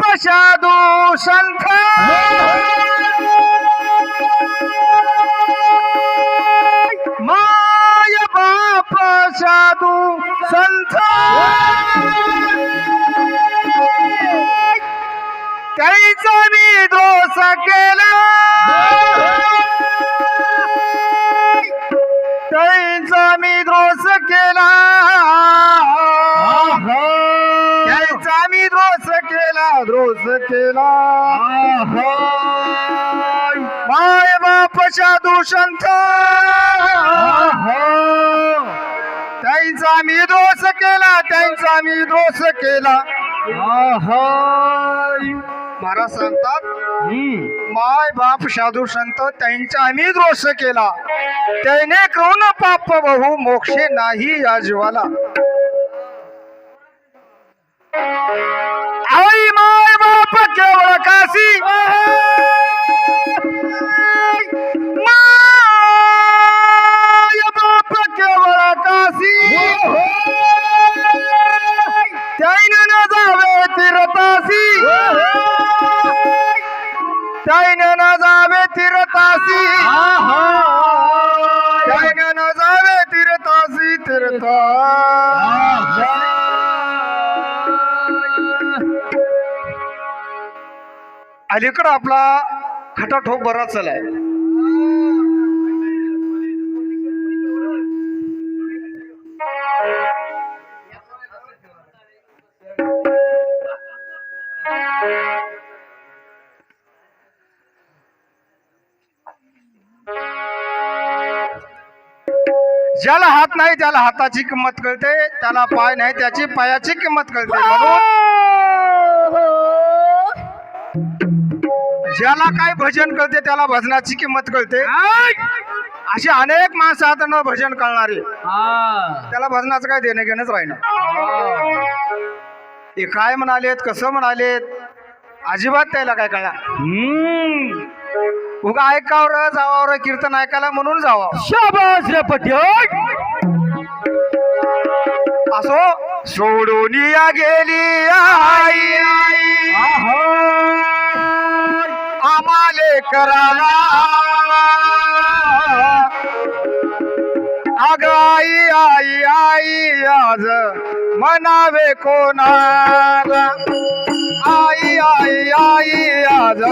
बाप साधू माय बाप साधू संत त्याचा मी दोष केला। केला. माय बाप साधू संत त्यांचा मी दोष केला त्यांचा मी दोष केला. महाराज सांगतात माय बाप साधू संत त्यांचा आम्ही दोष केला. त्याने करून पाप बहु मोक्षे नाही या जीवाला. माय बाप केवळ काशी माय बाप केवळ काशी त्याने न अलीकडं आपला खटाठोक बराच चालाय ज्याला हात नाही त्याला हाताची किंमत कळते. त्याला पाय नाही त्याची पायाची किंमत कळते. म्हणून हो! ज्याला काय भजन कळते त्याला भजनाची किंमत कळते. अशी अनेक माणसं आता न भजन कळणारे त्याला भजनाचं काय देणं घेणंच राहिलं. हे काय म्हणालेत कसं म्हणालेत अजिबात त्याला काय कळणार. उगा ऐकावर जावावर कीर्तन ऐकायला म्हणून जावा. शाबास रे असो सोडून या गेली आई आई. आमाले कराला अग आई आई आई आज मनावे कोणाला. आई आई आई आज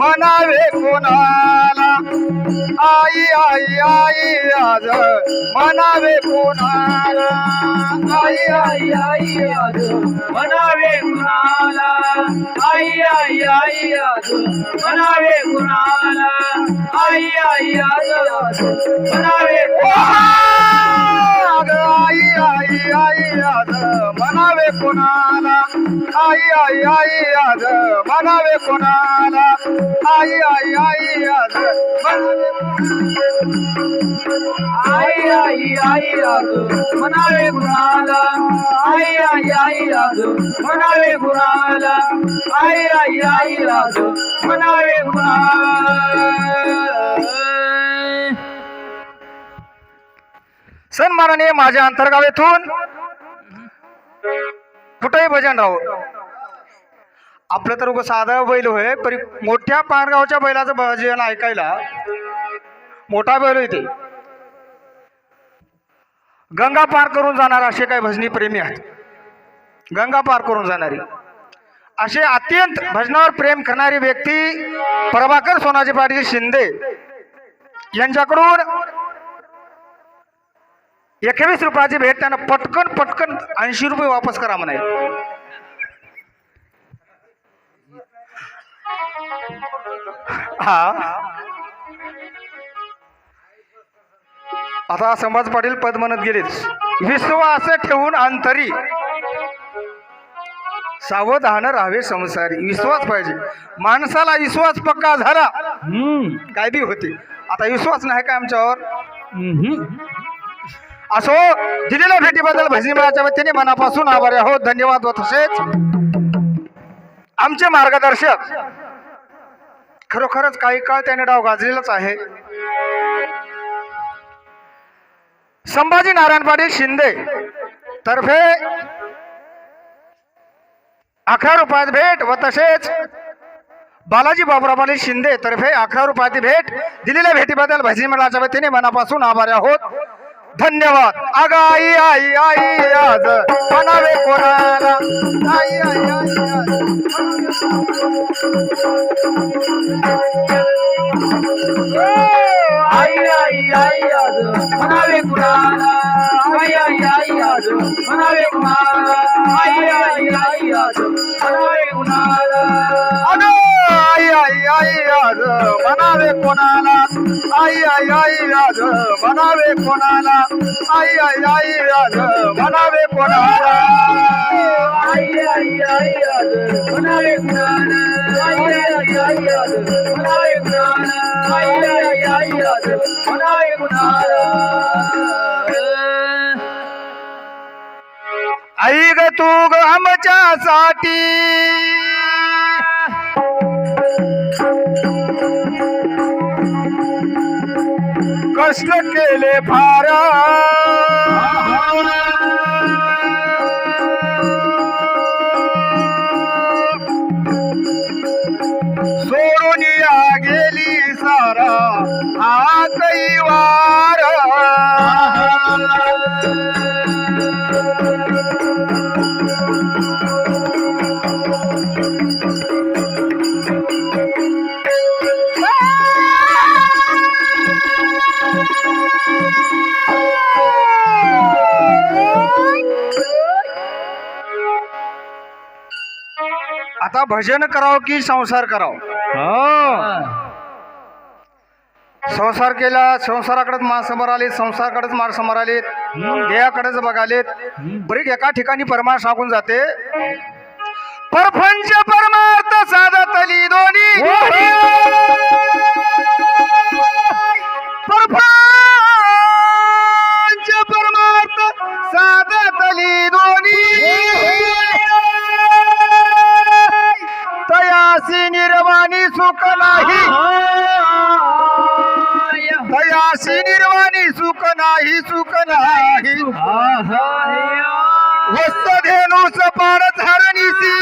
मनावे कोणाला. आई आई आई आज मनावे कोणाला? आई आई आई आज मनावे कुणाला? आई आई आई आज मनावे कुणाला? आई आई आई आज मनावे अग आई आई आई आज मनावे कोणाला? आई आई आई आज मनावे कोणाला आई आई आई आज मनावे आई आई आई आज मनावे कुणाला आई आई आई आज मनावे कुणाला आई आई आई आज मनावे कुणाला सन्मानाने माझ्या अंतर्गाव अंतर्गावेतून कुठंही भजन राहो. आपलं तर साधा साधं बैल होय परी मोठ्या पारगावच्या बैलाचं भजन ऐकायला मोठा बैल येते गंगा पार करून जाणार असे काही भजनी प्रेमी आहेत. गंगा पार करून जाणारी. असे अत्यंत भजनावर प्रेम करणारी व्यक्ती प्रभाकर सोनाजी पाटील शिंदे यांच्याकडून एकवीस रुपयाची भेट त्यानं पटकन पटकन ऐंशी रुपये वापस करा म्हणाय हा. आता समाज पाटील पद म्हणत गेलेच विश्वास ठेवून अंतरी. सावधान राहावे संसारी. विश्वास पाहिजे. माणसाला विश्वास पक्का झाला. काय बी होते. आता विश्वास नाही का आमच्यावर? असो दिलेल्या भेटीबद्दल भजनीमळाच्या वतीने मनापासून आभारी आहोत. धन्यवाद व तसेच आमचे मार्गदर्शक. खरोखरच काही काळ त्याने डाव गाजलेलाच आहे. संभाजी नारायण पाटील शिंदे तर्फे अकरा रुपयात भेट व तसेच बालाजी बाबुराबाली शिंदे तर्फे अकरा रुपयाची भेट. दिलेल्या भेटीबद्दल भजनी मंडळाच्या वतीने मनापासून आभारी आहोत. धन्यवाद अग आई आई आई आज म्हणावे कोणाला आई आई आई आई आई आई आज म्हणावे कुणाला आई आई आई आज म्हणावे कुणाला आई आई आई आज म्हणावे कुणाला अग आई आई आई आज म्हणावे कोणाला आई आई आई राज म्हणावे कोणाला आई आई आई राज म्हणावे कोणाला आई आई आई म्हणावे आई आई आई म्हणावे आई आई आई म्हणावे आई ग तू ग आमच्यासाठी कष्ट केले फार. आता भजन करावं की संसार करावं? संसार केला संसाराकडेच माणसं समोर आले संसाराकडेच माणसं समोर आलेत देहाकडेच बघालेत. बरीच एका ठिकाणी परमार्थ सांगून जाते. परपंच परमार्थ साधतली दोन्ही. परपंच! तयासी निर्वाणी सुख नाही. तयासी निर्वाणी सुख नाही सुख नाही. वस्तधेनु सपार धरणीसी.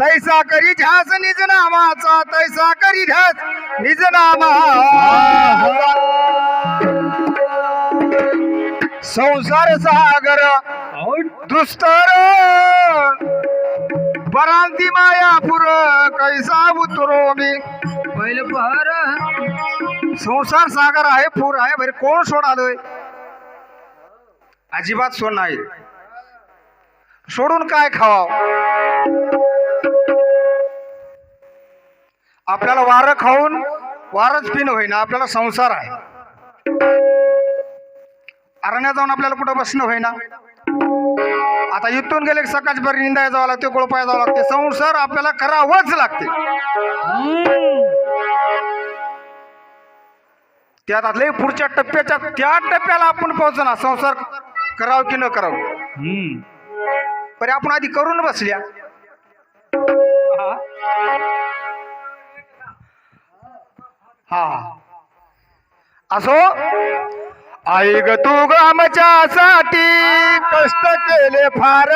तैसा करी ध्यास निज नामाचा तैसा करी ध्यास निज नामा संसार सागर दुस्तर परांती मायापुर कैसा उतरो मी? पहिलं पहर। संसार सागर आहे पूर आहे बरे कोण सोडालोय? अजिबात सोड नाही. सोडून काय खावाव? आपल्याला वारं खाऊन वारच पिन होईना आपल्याला संसार आहे. अरण्यात जाऊन आपल्याला कुठं बसणं होईना. आता इथून गेले की सकाळची बरी निंदा जावं लागते गोळपाय जावं लागते. संसार आपल्याला करावंच लागते. त्यात आतले पुढच्या टप्प्याच्या त्या टप्प्याला आपण पोहोचणार संसार करावं की न करावं? पण आपण आधी करून बसल्या. हा. असो. आई ग तू आमच्यासाठी कष्ट केले फार.